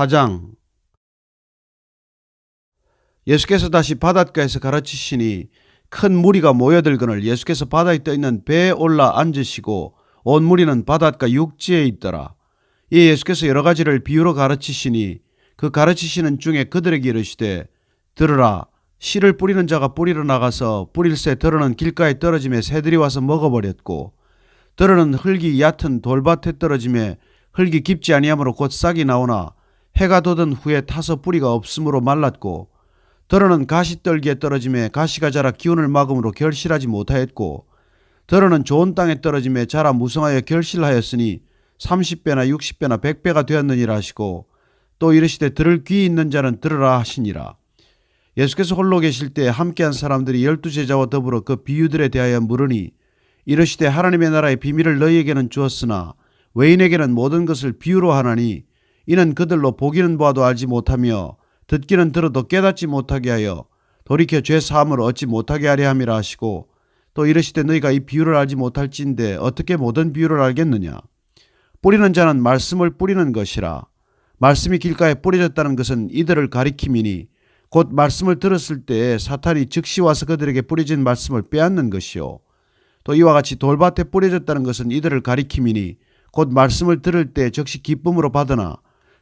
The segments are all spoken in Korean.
4장 예수께서 다시 바닷가에서 가르치시니 큰 무리가 모여들거늘 예수께서 바다에 떠 있는 배에 올라 앉으시고 온 무리는 바닷가 육지에 있더라. 이 예수께서 여러 가지를 비유로 가르치시니 그 가르치시는 중에 그들에게 이르시되 들으라 씨를 뿌리는 자가 뿌리러 나가서 뿌릴새 들어는 길가에 떨어짐에 새들이 와서 먹어버렸고 들어는 흙이 얕은 돌밭에 떨어짐에 흙이 깊지 아니하므로 곧 싹이 나오나 해가 돋은 후에 타서 뿌리가 없으므로 말랐고 더러는 가시떨기에 떨어짐에 가시가 자라 기운을 막음으로 결실하지 못하였고 더러는 좋은 땅에 떨어짐에 자라 무성하여 결실하였으니 30배나 60배나 100배가 되었느니라 하시고 또 이르시되 들을 귀 있는 자는 들으라 하시니라. 예수께서 홀로 계실 때 함께한 사람들이 열두 제자와 더불어 그 비유들에 대하여 물으니 이르시되 하나님의 나라의 비밀을 너희에게는 주었으나 외인에게는 모든 것을 비유로 하나니 이는 그들로 보기는 보아도 알지 못하며 듣기는 들어도 깨닫지 못하게 하여 돌이켜 죄 사함을 얻지 못하게 하려 함이라 하시고 또 이르시되 너희가 이 비유를 알지 못할진데 어떻게 모든 비유를 알겠느냐? 뿌리는 자는 말씀을 뿌리는 것이라. 말씀이 길가에 뿌려졌다는 것은 이들을 가리킴이니 곧 말씀을 들었을 때 사탄이 즉시 와서 그들에게 뿌려진 말씀을 빼앗는 것이요. 또 이와 같이 돌밭에 뿌려졌다는 것은 이들을 가리킴이니 곧 말씀을 들을 때 즉시 기쁨으로 받으나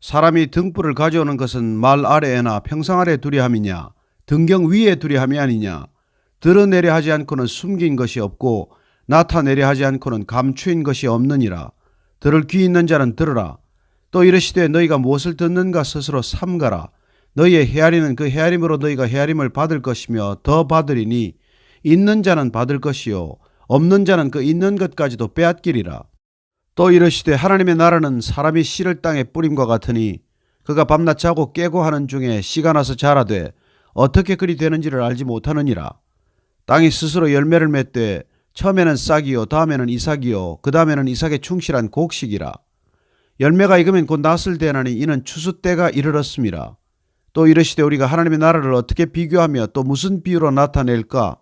사람이 등불을 가져오는 것은 말 아래에나 평상 아래 두리 함이냐 등경 위에 두리 함이 아니냐 드러내려 하지 않고는 숨긴 것이 없고 나타내려 하지 않고는 감추인 것이 없느니라. 들을 귀 있는 자는 들으라. 또 이르시되 너희가 무엇을 듣는가 스스로 삼가라. 너희의 헤아리는 그 헤아림으로 너희가 헤아림을 받을 것이며 더 받으리니 있는 자는 받을 것이요 없는 자는 그 있는 것까지도 빼앗기리라 또 이르시되 하나님의 나라는 사람이 씨를 땅에 뿌림과 같으니 그가 밤낮 자고 깨고 하는 중에 씨가 나서 자라되 어떻게 그리 되는지를 알지 못하느니라. 땅이 스스로 열매를 맺되 처음에는 싹이요 다음에는 이삭이요 그 다음에는 이삭에 충실한 곡식이라. 열매가 익으면 곧 낫을 대나니 이는 추수 때가 이르렀습니다. 또 이르시되 우리가 하나님의 나라를 어떻게 비교하며 또 무슨 비유로 나타낼까?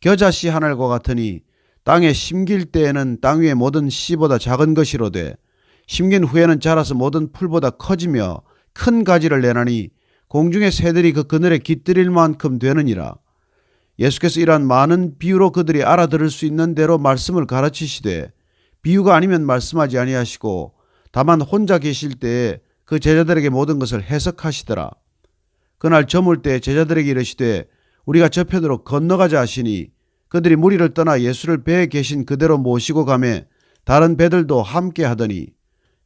겨자씨 하늘과 같으니 땅에 심길 때에는 땅 위의 모든 씨보다 작은 것이로되 심긴 후에는 자라서 모든 풀보다 커지며 큰 가지를 내나니 공중의 새들이 그 그늘에 깃들일 만큼 되느니라. 예수께서 이러한 많은 비유로 그들이 알아들을 수 있는 대로 말씀을 가르치시되 비유가 아니면 말씀하지 아니하시고 다만 혼자 계실 때에 그 제자들에게 모든 것을 해석하시더라. 그날 저물 때 제자들에게 이르시되 우리가 저편으로 건너가자 하시니 그들이 무리를 떠나 예수를 배에 계신 그대로 모시고 가매 다른 배들도 함께 하더니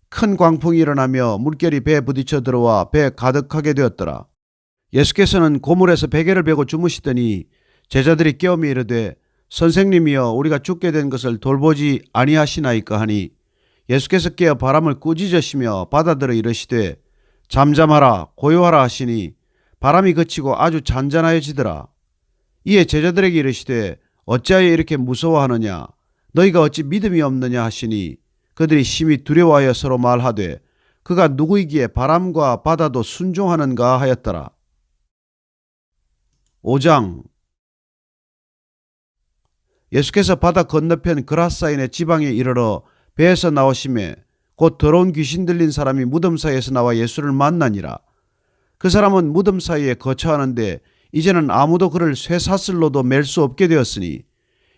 큰 광풍이 일어나며 물결이 배에 부딪혀 들어와 배에 가득하게 되었더라. 예수께서는 고물에서 베개를 베고 주무시더니 제자들이 깨어미 이르되 선생님이여 우리가 죽게 된 것을 돌보지 아니하시나이까 하니 예수께서 깨어 바람을 꾸짖으시며 바다들어 이르시되 잠잠하라 고요하라 하시니 바람이 그치고 아주 잔잔하여지더라. 이에 제자들에게 이르시되 어찌하여 이렇게 무서워하느냐 너희가 어찌 믿음이 없느냐 하시니 그들이 심히 두려워하여 서로 말하되 그가 누구이기에 바람과 바다도 순종하는가 하였더라. 5장 예수께서 바다 건너편 그라사인의 지방에 이르러 배에서 나오심에 곧 더러운 귀신 들린 사람이 무덤 사이에서 나와 예수를 만나니라. 그 사람은 무덤 사이에 거처하는데 이제는 아무도 그를 쇠사슬로도 맬 수 없게 되었으니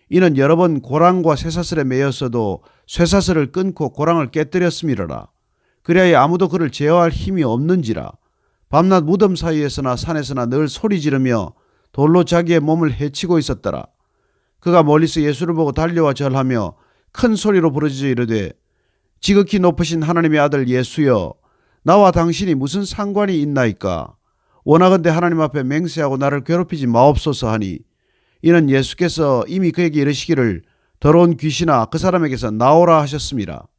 이는 여러 번 고랑과 쇠사슬에 매였어도 쇠사슬을 끊고 고랑을 깨뜨렸음이러라. 그리하여 아무도 그를 제어할 힘이 없는지라. 밤낮 무덤 사이에서나 산에서나 늘 소리 지르며 돌로 자기의 몸을 해치고 있었더라. 그가 멀리서 예수를 보고 달려와 절하며 큰 소리로 부르짖어 이르되 지극히 높으신 하나님의 아들 예수여 나와 당신이 무슨 상관이 있나이까 원하건대 하나님 앞에 맹세하고 나를 괴롭히지 마옵소서 하니 이는 예수께서 이미 그에게 이르시기를 더러운 귀신아 그 사람에게서 나오라 하셨습니다.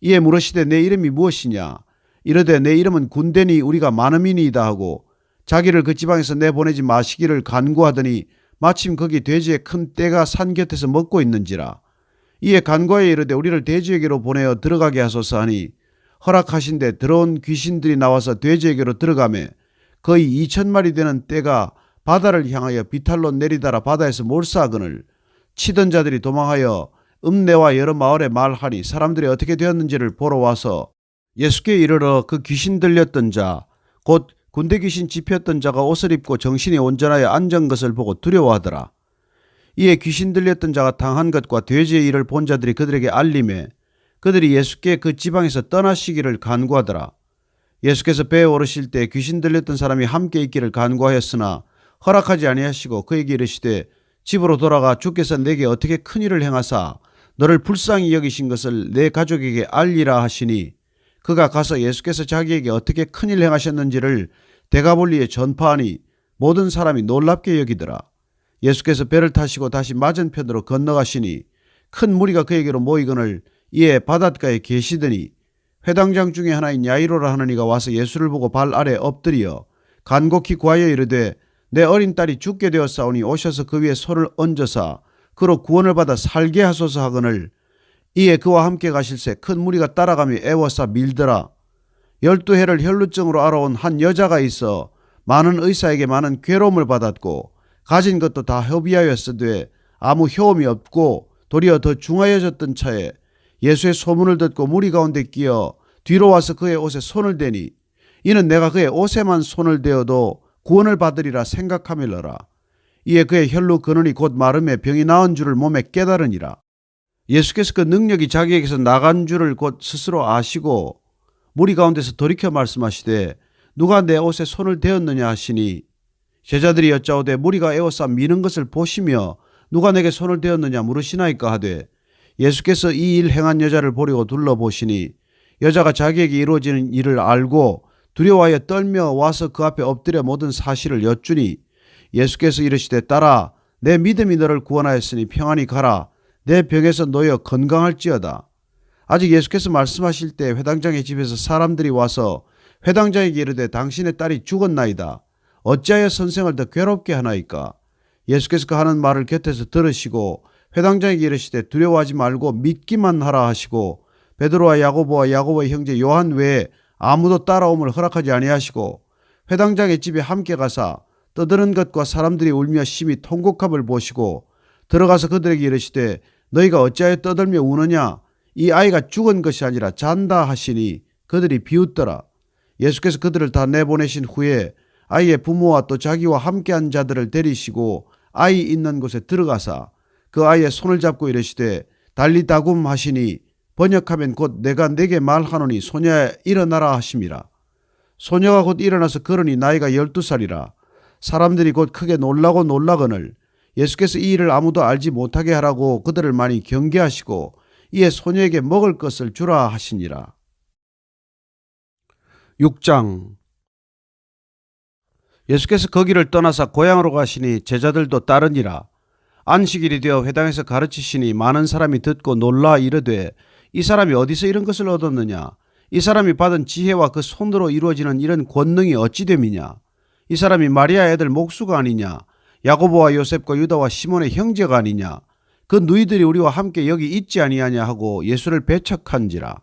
이에 물으시되 내 이름이 무엇이냐 이르되 내 이름은 군대니 우리가 많음이니이다 하고 자기를 그 지방에서 내보내지 마시기를 간구하더니 마침 거기 돼지의 큰 떼가 산 곁에서 먹고 있는지라 이에 간과에 이르되 우리를 돼지에게로 보내어 들어가게 하소서 하니 허락하신데 들어온 귀신들이 나와서 돼지에게로 들어가매 거의 2천 마리 되는 떼가 바다를 향하여 비탈로 내리다라 바다에서 몰사하거늘 치던 자들이 도망하여 읍내와 여러 마을에 말하니 사람들이 어떻게 되었는지를 보러 와서 예수께 이르러 그 귀신 들렸던 자 곧 군대 귀신 집혔던 자가 옷을 입고 정신이 온전하여 앉은 것을 보고 두려워하더라. 이에 귀신 들렸던 자가 당한 것과 돼지의 일을 본 자들이 그들에게 알림해 그들이 예수께 그 지방에서 떠나시기를 간구하더라. 예수께서 배에 오르실 때 귀신 들렸던 사람이 함께 있기를 간구하였으나 허락하지 아니하시고 그에게 이르시되 집으로 돌아가 주께서 내게 어떻게 큰 일을 행하사 너를 불쌍히 여기신 것을 내 가족에게 알리라 하시니 그가 가서 예수께서 자기에게 어떻게 큰 일 행하셨는지를 대가볼리에 전파하니 모든 사람이 놀랍게 여기더라. 예수께서 배를 타시고 다시 맞은편으로 건너가시니 큰 무리가 그에게로 모이거늘 이에 바닷가에 계시더니 회당장 중에 하나인 야이로라 하는 이가 와서 예수를 보고 발 아래 엎드려 간곡히 구하여 이르되 내 어린 딸이 죽게 되었사오니 오셔서 그 위에 손을 얹어사 그로 구원을 받아 살게 하소서 하거늘. 이에 그와 함께 가실새 큰 무리가 따라가며 애워싸 밀더라. 열두 해를 혈루증으로 알아온 한 여자가 있어 많은 의사에게 많은 괴로움을 받았고 가진 것도 다 협의하였으되 아무 효험이 없고 도리어 더 중하여졌던 차에 예수의 소문을 듣고 무리 가운데 끼어 뒤로 와서 그의 옷에 손을 대니 이는 내가 그의 옷에만 손을 대어도 구원을 받으리라 생각하밀러라. 이에 그의 혈루 근원이 곧 마름에 병이 나은 줄을 몸에 깨달으니라. 예수께서 그 능력이 자기에게서 나간 줄을 곧 스스로 아시고 무리 가운데서 돌이켜 말씀하시되 누가 내 옷에 손을 대었느냐 하시니 제자들이 여짜오되 무리가 에워싸 미는 것을 보시며 누가 내게 손을 대었느냐 물으시나이까 하되 예수께서 이 일 행한 여자를 보려고 둘러보시니 여자가 자기에게 이루어지는 일을 알고 두려워하여 떨며 와서 그 앞에 엎드려 모든 사실을 여쭈니 예수께서 이르시되 딸아 내 믿음이 너를 구원하였으니 평안히 가라. 내 병에서 놓여 건강할지어다. 아직 예수께서 말씀하실 때 회당장의 집에서 사람들이 와서 회당장에게 이르되 당신의 딸이 죽었나이다. 어찌하여 선생을 더 괴롭게 하나이까? 예수께서 그 하는 말을 곁에서 들으시고 회당장에게 이르시되 두려워하지 말고 믿기만 하라 하시고 베드로와 야고보와 야고보의 형제 요한 외에 아무도 따라옴을 허락하지 아니하시고 회당장의 집에 함께 가사 떠드는 것과 사람들이 울며 심히 통곡함을 보시고 들어가서 그들에게 이르시되 너희가 어찌하여 떠들며 우느냐? 이 아이가 죽은 것이 아니라 잔다 하시니 그들이 비웃더라. 예수께서 그들을 다 내보내신 후에 아이의 부모와 또 자기와 함께한 자들을 데리시고 아이 있는 곳에 들어가사 그 아이의 손을 잡고 이르시되 달리다굼 하시니 번역하면 곧 내가 내게 말하노니 소녀야 일어나라 하심이라. 소녀가 곧 일어나서 걸으니 나이가 열두 살이라. 사람들이 곧 크게 놀라고 놀라거늘 예수께서 이 일을 아무도 알지 못하게 하라고 그들을 많이 경계하시고 이에 소녀에게 먹을 것을 주라 하시니라. 6장 예수께서 거기를 떠나사 고향으로 가시니 제자들도 따르니라. 안식일이 되어 회당에서 가르치시니 많은 사람이 듣고 놀라 이르되 이 사람이 어디서 이런 것을 얻었느냐? 이 사람이 받은 지혜와 그 손으로 이루어지는 이런 권능이 어찌 됨이냐? 이 사람이 마리아 애들 목수가 아니냐? 야고보와 요셉과 유다와 시몬의 형제가 아니냐? 그 누이들이 우리와 함께 여기 있지 아니하냐 하고 예수를 배척한지라.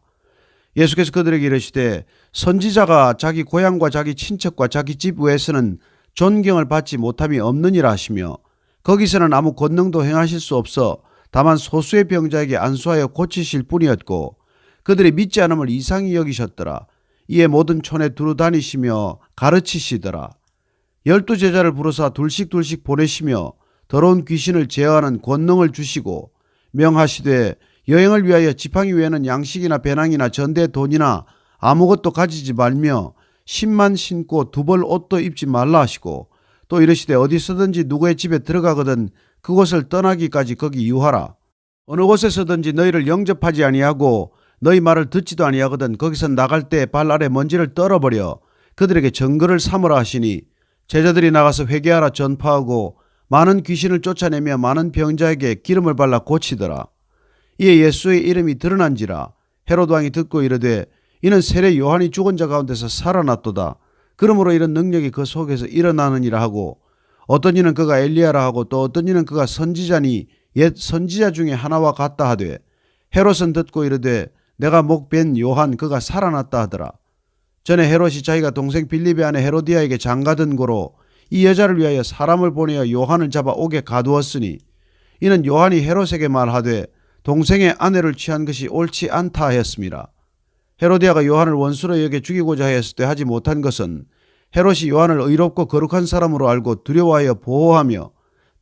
예수께서 그들에게 이르시되 선지자가 자기 고향과 자기 친척과 자기 집 외에서는 존경을 받지 못함이 없느니라 하시며 거기서는 아무 권능도 행하실 수 없어 다만 소수의 병자에게 안수하여 고치실 뿐이었고 그들이 믿지 않음을 이상히 여기셨더라. 이에 모든 촌에 두루 다니시며 가르치시더라. 열두 제자를 부르사 둘씩 둘씩 보내시며 더러운 귀신을 제어하는 권능을 주시고 명하시되 여행을 위하여 지팡이 외에는 양식이나 배낭이나 전대 돈이나 아무것도 가지지 말며 신만 신고 두 벌 옷도 입지 말라 하시고 또 이르시되 어디서든지 누구의 집에 들어가거든 그곳을 떠나기까지 거기 유하라. 어느 곳에서든지 너희를 영접하지 아니하고 너희 말을 듣지도 아니하거든 거기서 나갈 때 발 아래 먼지를 떨어버려 그들에게 증거를 삼으라 하시니 제자들이 나가서 회개하라 전파하고 많은 귀신을 쫓아내며 많은 병자에게 기름을 발라 고치더라. 이에 예수의 이름이 드러난지라 헤롯 왕이 듣고 이르되 이는 세례 요한이 죽은 자 가운데서 살아났도다. 그러므로 이런 능력이 그 속에서 일어나느니라 하고 어떤 이는 그가 엘리야라 하고 또 어떤 이는 그가 선지자니 옛 선지자 중에 하나와 같다 하되 헤롯은 듣고 이르되 내가 목벤 요한 그가 살아났다 하더라. 전에 헤롯이 자기가 동생 빌립의 아내 헤로디아에게 장가든 고로 이 여자를 위하여 사람을 보내어 요한을 잡아 옥에 가두었으니 이는 요한이 헤롯에게 말하되 동생의 아내를 취한 것이 옳지 않다 하였습니다. 헤로디아가 요한을 원수로 여겨 죽이고자 하였을 때 하지 못한 것은 헤롯이 요한을 의롭고 거룩한 사람으로 알고 두려워하여 보호하며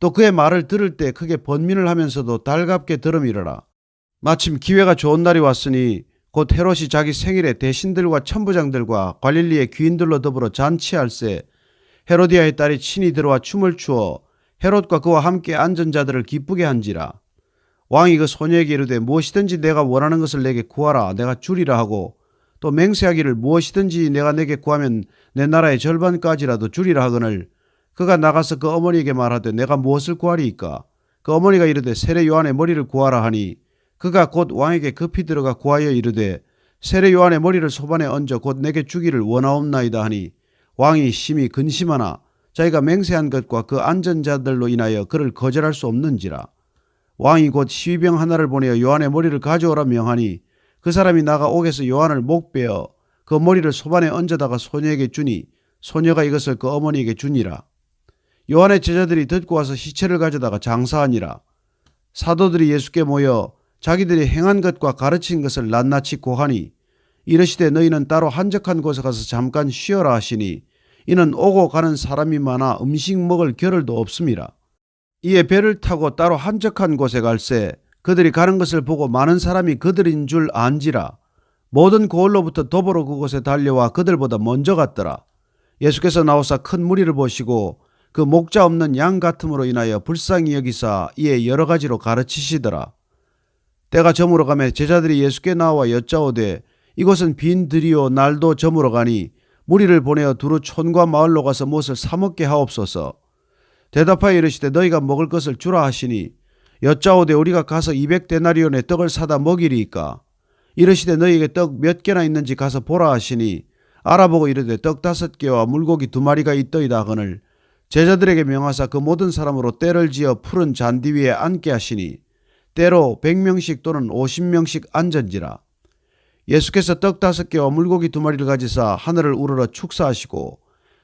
또 그의 말을 들을 때 크게 번민을 하면서도 달갑게 들음이러라. 마침 기회가 좋은 날이 왔으니 곧 헤롯이 자기 생일에 대신들과 천부장들과 관릴리의 귀인들로 더불어 잔치할세 헤로디아의 딸이 친히 들어와 춤을 추어 헤롯과 그와 함께 앉은 자들을 기쁘게 한지라 왕이 그 소녀에게 이르되 무엇이든지 내가 원하는 것을 내게 구하라. 내가 주리라 하고 또 맹세하기를 무엇이든지 내가 내게 구하면 내 나라의 절반까지라도 주리라 하거늘. 그가 나가서 그 어머니에게 말하되 내가 무엇을 구하리이까? 그 어머니가 이르되 세례 요한의 머리를 구하라 하니. 그가 곧 왕에게 급히 들어가 구하여 이르되 세례 요한의 머리를 소반에 얹어 곧 내게 주기를 원하옵나이다 하니. 왕이 심히 근심하나 자기가 맹세한 것과 그 앉은 자들로 인하여 그를 거절할 수 없는지라 왕이 곧 시위병 하나를 보내어 요한의 머리를 가져오라 명하니 그 사람이 나가 옥에서 요한을 목베어 그 머리를 소반에 얹어다가 소녀에게 주니 소녀가 이것을 그 어머니에게 주니라 요한의 제자들이 듣고 와서 시체를 가져다가 장사하니라 사도들이 예수께 모여 자기들이 행한 것과 가르친 것을 낱낱이 고하니 이르시되 너희는 따로 한적한 곳에 가서 잠깐 쉬어라 하시니 이는 오고 가는 사람이 많아 음식 먹을 겨를도 없습니다. 이에 배를 타고 따로 한적한 곳에 갈새 그들이 가는 것을 보고 많은 사람이 그들인 줄 안지라 모든 고을로부터 도보로 그곳에 달려와 그들보다 먼저 갔더라. 예수께서 나오사 큰 무리를 보시고 그 목자 없는 양 같음으로 인하여 불쌍히 여기사 이에 여러 가지로 가르치시더라. 때가 저물어 가매 제자들이 예수께 나와 여짜오되 이곳은 빈 들이요 날도 저물어 가니 무리를 보내어 두루 촌과 마을로 가서 무엇을 사 먹게 하옵소서. 대답하여 이르시되 너희가 먹을 것을 주라 하시니 여짜오되 우리가 가서 200데나리온의 떡을 사다 먹이리이까? 이르시되 너희에게 떡 몇 개나 있는지 가서 보라 하시니 알아보고 이르되 떡 다섯 개와 물고기 두 마리가 있더이다 하거늘 제자들에게 명하사 그 모든 사람으로 때를 지어 푸른 잔디 위에 앉게 하시니 때로 100명씩 또는 50명씩 앉은지라. 예수께서 떡 다섯 개와 물고기 두 마리를 가지사 하늘을 우러러 축사하시고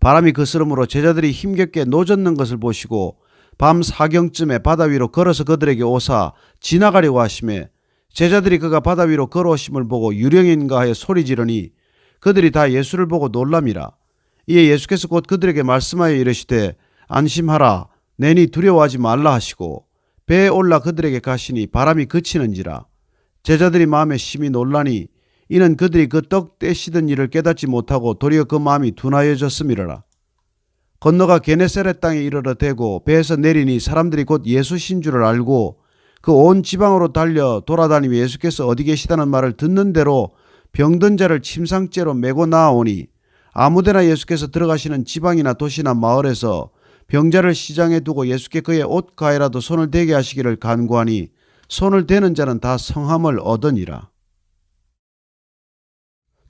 바람이 그스름으로 제자들이 힘겹게 노젓는 것을 보시고 밤 사경쯤에 바다 위로 걸어서 그들에게 오사 지나가려고 하심에 제자들이 그가 바다 위로 걸어오심을 보고 유령인가 하여 소리 지르니 그들이 다 예수를 보고 놀람이라. 이에 예수께서 곧 그들에게 말씀하여 이르시되 안심하라 내니 두려워하지 말라 하시고 배에 올라 그들에게 가시니 바람이 그치는지라 제자들이 마음에 심히 놀라니 이는 그들이 그 떡 떼시던 일을 깨닫지 못하고 도리어 그 마음이 둔하여졌음이라 건너가 게네세렛 땅에 이르러 대고 배에서 내리니 사람들이 곧 예수신 줄을 알고 그 온 지방으로 달려 돌아다니며 예수께서 어디 계시다는 말을 듣는 대로 병든 자를 침상째로 메고 나아오니 아무데나 예수께서 들어가시는 지방이나 도시나 마을에서 병자를 시장에 두고 예수께 그의 옷 가에라도 손을 대게 하시기를 간구하니 손을 대는 자는 다 성함을 얻으니라.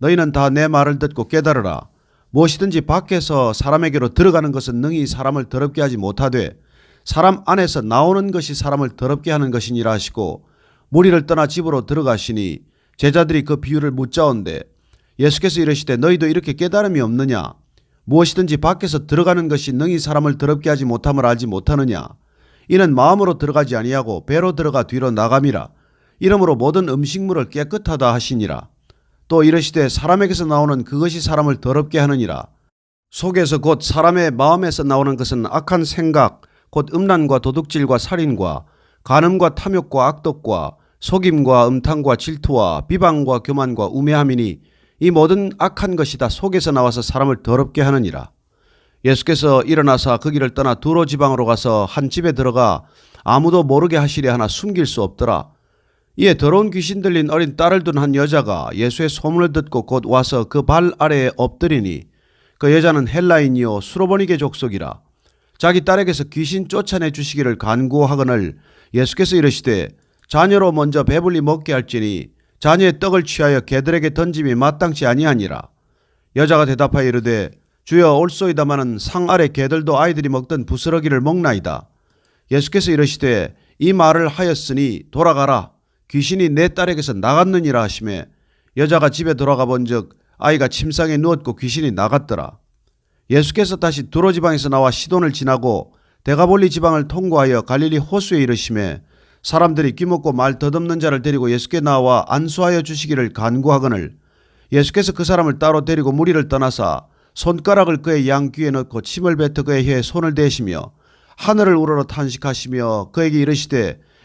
너희는 다 내 말을 듣고 깨달으라. 무엇이든지 밖에서 사람에게로 들어가는 것은 능히 사람을 더럽게 하지 못하되 사람 안에서 나오는 것이 사람을 더럽게 하는 것이니라 하시고 무리를 떠나 집으로 들어가시니 제자들이 그 비유를 묻자온데 예수께서 이르시되 너희도 이렇게 깨달음이 없느냐? 무엇이든지 밖에서 들어가는 것이 능히 사람을 더럽게 하지 못함을 알지 못하느냐? 이는 마음으로 들어가지 아니하고 배로 들어가 뒤로 나감이라. 이러므로 모든 음식물을 깨끗하다 하시니라 또 이르시되 사람에게서 나오는 그것이 사람을 더럽게 하느니라 속에서 곧 사람의 마음에서 나오는 것은 악한 생각 곧 음란과 도둑질과 살인과 간음과 탐욕과 악독과 속임과 음탕과 질투와 비방과 교만과 우매함이니 이 모든 악한 것이 다 속에서 나와서 사람을 더럽게 하느니라. 예수께서 일어나사 그 길을 떠나 두로 지방으로 가서 한 집에 들어가 아무도 모르게 하시려 하나 숨길 수 없더라. 이에 더러운 귀신 들린 어린 딸을 둔 한 여자가 예수의 소문을 듣고 곧 와서 그 발 아래에 엎드리니 그 여자는 헬라인이요 수로보니게 족속이라. 자기 딸에게서 귀신 쫓아내 주시기를 간구하거늘 예수께서 이르시되 자녀로 먼저 배불리 먹게 할지니 자녀의 떡을 취하여 개들에게 던짐이 마땅치 아니하니라. 여자가 대답하여 이르되 주여 올소이다마는 상 아래 개들도 아이들이 먹던 부스러기를 먹나이다. 예수께서 이르시되 이 말을 하였으니 돌아가라. 귀신이 내 딸에게서 나갔느니라 하시매 여자가 집에 돌아가 본즉 아이가 침상에 누웠고 귀신이 나갔더라. 예수께서 다시 두로 지방에서 나와 시돈을 지나고 대가볼리 지방을 통과하여 갈릴리 호수에 이르심에 사람들이 귀먹고 말 더듬는 자를 데리고 예수께 나와 안수하여 주시기를 간구하거늘 예수께서 그 사람을 따로 데리고 무리를 떠나사 손가락을 그의 양 귀에 넣고 침을 뱉어 그의 혀에 손을 대시며 하늘을 우러러 탄식하시며 그에게 이르시되